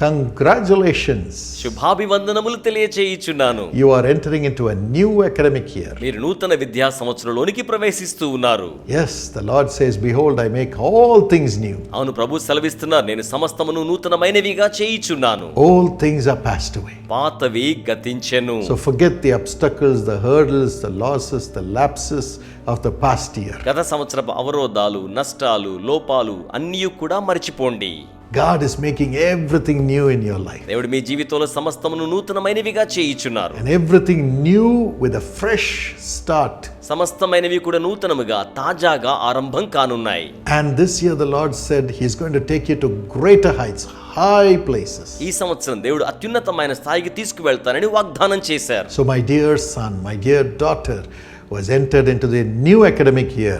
Congratulations శుభాభివందనములు తెలియచేయుచున్నాను. You are entering into a new academic year మీరు నూతన విద్యా సంవత్సరంలోనికి ప్రవేశిస్తూ ఉన్నారు. Yes the lord says behold i make all things new. అవును ప్రభు సెలవిస్తున్నారు నేను సమస్తమును నూతనమైనవిగా చేయుచున్నాను. All things are passed away. పాతవి గతించెను. So forget the obstacles the hurdles the losses the lapses of the past year. గత సంవత్సరపు అవరోధాలు నష్టాలు లోపాలు అన్నీ కూడా మర్చిపోండి. God is making everything new in your life. దేవుడు మీ జీవితంలో సమస్తమును నూతనమైనవిగా చేయుచున్నారు And everything new with a fresh start. సమస్తమైనవి కూడా నూతనముగా తాజాగా ఆరంభం కానున్నాయి And this year, the Lord said He's going to take you to greater heights, high places. ఈ సంవత్సరం దేవుడు అత్యున్నతమైన స్థాయికి తీసుకువెళ్తానని వాగ్దానం చేశారు So, my dear son, my dear daughter, who has entered into the new academic year,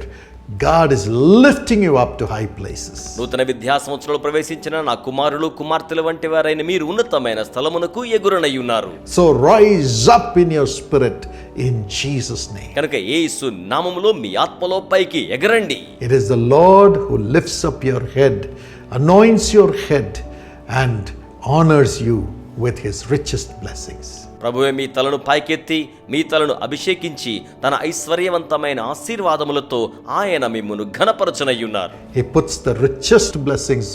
God is lifting you up to high places నూతన విద్యా సంవత్సరంలో ప్రవేశించిన నా కుమారులు కుమార్తెల వంటి వారైన మీరు ఉన్నతమైన స్థలమునకు ఎగురనై ఉన్నారు. So rise up in your spirit in Jesus name కనుక యేసు నామములో మీ ఆత్మలో పైకి ఎగరండి. It is the Lord who lifts up your head anoints your head and honours you with his richest blessings ప్రభువే మీ తలను పైకెత్తి మీ తలను అభిషేకించి తన ఐశ్వర్యవంతమైన ఆశీర్వాదములతో ఆయన మిమ్మును ఘనపరచనయ్యున్నారు He puts the richest blessings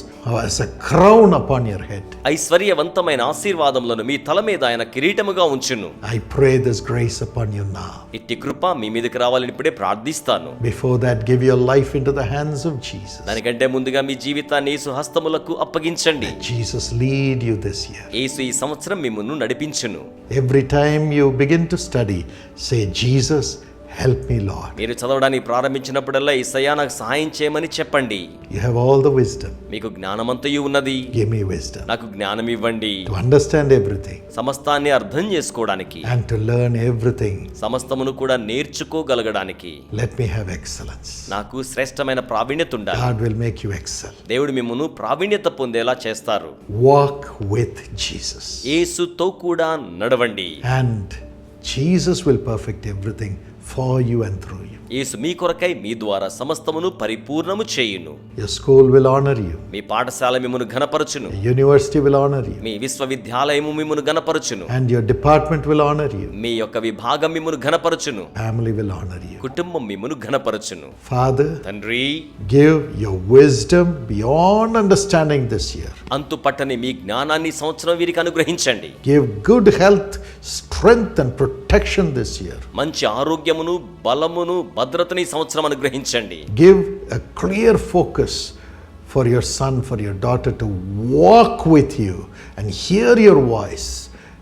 as a crown upon your head. ఐశ్వర్యవంతమైన ఆశీర్వాదములను మీ తల మీద ఆయన కిరీటముగా ఉంచును I pray this grace upon you now. ఇట్టి కృప మీ మీదకి రావాలని ఇప్పుడే ప్రార్థిస్తాను Before that, give your life into the hands of Jesus. దానికంటే ముందుగా మీ జీవితాన్ని యేసు హస్తములకు అప్పగించండి Jesus lead you this year. యేసు ఈ సంవత్సరం మిమ్మును నడిపించును Every time you begin to study, say, Jesus, help me Lord మీరు చదవడానికి ప్రారంభించినప్పుడల్లా ఈ సయా నాకు సహాయం చేయమని చెప్పండి. You have all the wisdom మీకు జ్ఞానమంతయు ఉన్నది. గివ్ మీ విజ్డమ్ నాకు జ్ఞానం ఇవ్వండి టు అండర్స్టాండ్ ఎవ్రీథింగ్ సమస్తాన్ని అర్థం చేసుకోవడానికి. అండ్ టు లెర్న్ ఎవ్రీథింగ్ సమస్తమును కూడా నేర్చుకోగలగడానికి. లెట్ మీ హావ్ ఎక్సలెన్స్ నాకు శ్రేష్టమైన ప్రావీణ్యత ఉండాలి. God will make you excel దేవుడు మిమ్మును ప్రావీణ్యత పొందేలా చేస్తారు. వాక్ విత్ జీసస్ యేసుతో కూడా నడవండి. And Jesus will perfect everything for you and through you యేసు మీ కొరకై మీ ద్వారా సమస్తమును పరిపూర్ణము చేయును. Your school will honour you మీ పాఠశాల మిమ్మును ఘనపరచును. యూనివర్సిటీ విల్ ఆనర్ యు మీ విశ్వవిద్యాలయము మిమ్మును ఘనపరచును. And your department will honour you మీ యొక్క విభాగం మిమ్మును ఘనపరచును. ఫ్యామిలీ విల్ ఆనర్ యు కుటుంబం మిమ్మును ఘనపరచును. ఫాదర్ తండ్రి give your wisdom beyond understanding this year అంతు పట్టని మీ జ్ఞానాన్ని సంవత్సరం వీరికి అనుగ్రహించండి. Give good health strength and protection this year మంచి ఆరోగ్యం ధైర్యమును బలమును భద్రతని సంవత్సరం అనుగ్రహించండి. Give clear focus for your son for your daughter to walk with you and hear your voice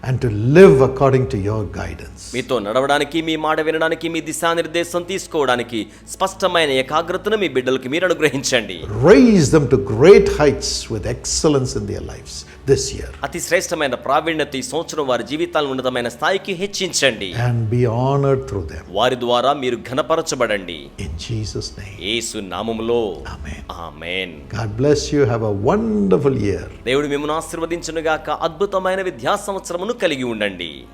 and to live according to your guidance. మీతో నడవడానికి మీ మాట వినడానికి మీ దిశానిర్దేశం తీసుకోవడానికి స్పష్టమైన ఏకాగ్రతను మీ బిడ్డలకి మీరు అనుగ్రహించండి Raise them to great heights with excellence in their lives this year అతి శ్రేష్టమైన ప్రావీణ్యత ఈ సంవత్సరం వారి జీవితాలను ఉన్నతమైన స్థాయికి హెచ్చించండి and be honored through them. వారి ద్వారా మీరు ఘనపరచబడండి In Jesus' name. యేసు నామములో Amen. Amen God bless you. Have a wonderful year. దేవుడు మిమ్మల్ని ఆశీర్వదించునుగాక అద్భుతమైన విద్యా సంవత్సరమును కలిగి ఉండండి.